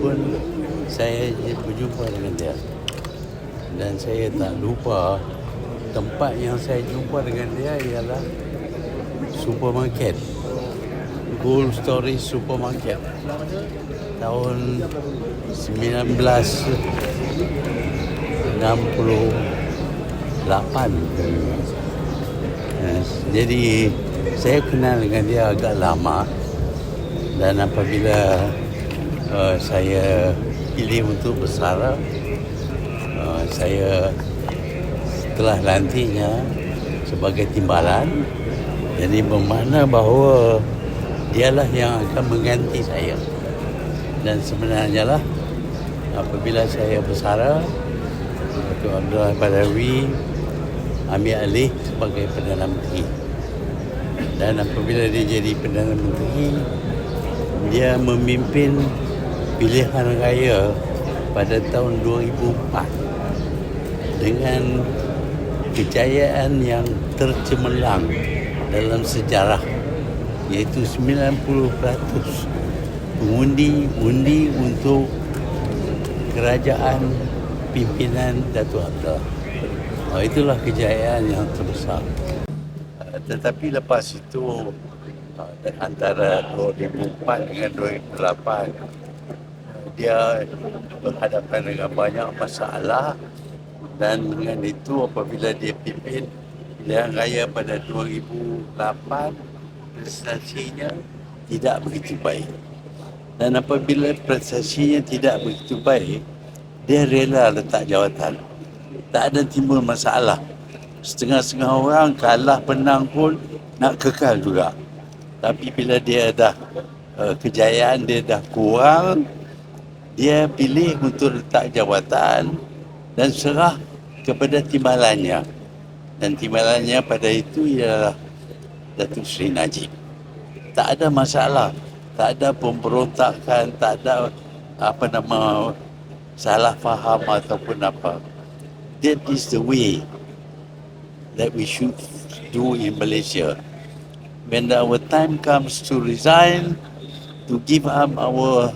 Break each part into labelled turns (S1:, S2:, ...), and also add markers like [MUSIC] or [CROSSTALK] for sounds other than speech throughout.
S1: pun saya berjumpa dengan dia. Dan saya tak lupa tempat yang saya jumpa dengan dia ialah supermarket. Gold Story Supermarket. Tahun 1968 Eh, jadi saya kenal dengan dia agak lama. Dan apabila uh, saya pilih untuk bersara. Uh, saya telah lantiknya sebagai timbalan. Jadi bermakna bahawa dialah yang akan mengganti saya. Dan sebenarnya lah apabila saya bersara Datuk Abdullah Badawi ambil alih sebagai Perdana Menteri. Dan apabila dia jadi Perdana Menteri dia memimpin pilihan raya pada tahun 2004 dengan kejayaan yang tercemerlang dalam sejarah iaitu 90% mengundi-undi untuk kerajaan pimpinan Datuk Abdullah. Oh, itulah kejayaan yang terbesar. Uh, Tetapi lepas itu uh, antara 2004 dengan 2008 dia berhadapan dengan banyak masalah dan dengan itu apabila dia pimpin pilihan raya pada 2008 prestasinya tidak begitu baik. Dan apabila prestasinya tidak begitu baik dia rela letak jawatan. Tak ada timbul masalah. Setengah-setengah orang kalah menang pun nak kekal juga. Tapi bila dia dah uh, kejayaan dia dah kurang dia pilih untuk letak jawatan dan serah kepada timbalannya. Dan timbalannya pada itu ialah Datuk Seri Najib. Tak ada masalah tak ada pemberontakan tak ada apa nama salah faham ataupun apa. That is the way that we should do in Malaysia. When our time comes to resign to give up our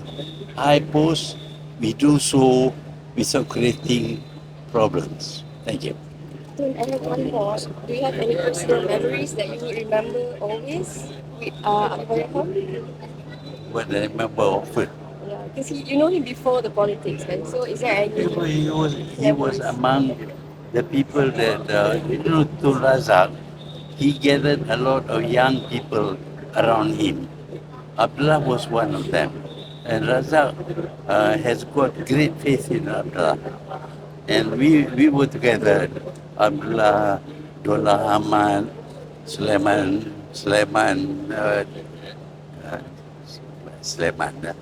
S1: high post we do so without creating problems thank you
S2: Tun, I have one more. Do you have any personal memories that you would remember always with uh, Akbar
S1: what I remember often
S2: Yeah, because you know him before the politics, and so is there any?
S1: He was, he was, he was among the people that, uh, you know, Tun Razak, he gathered a lot of young people around him. Abdullah was one of them. And Razak uh, has got great faith in Abdullah. And we, we were together, Abdullah, Dola Ahmad, Sulaiman, Sulaiman, uh, uh, Sulaiman, uh,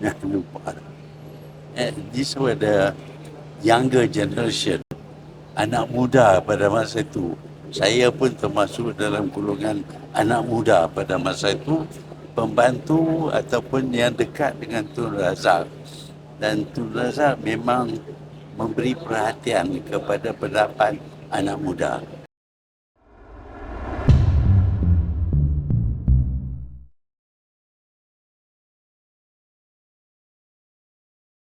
S2: Yeah. [LAUGHS]
S1: And these were the younger generation, anak muda pada masa itu. Saya pun termasuk dalam golongan anak muda pada masa itu, pembantu ataupun yang dekat dengan Tun Razak. Dan Tun Razak memang memberi perhatian kepada pendapat anak muda.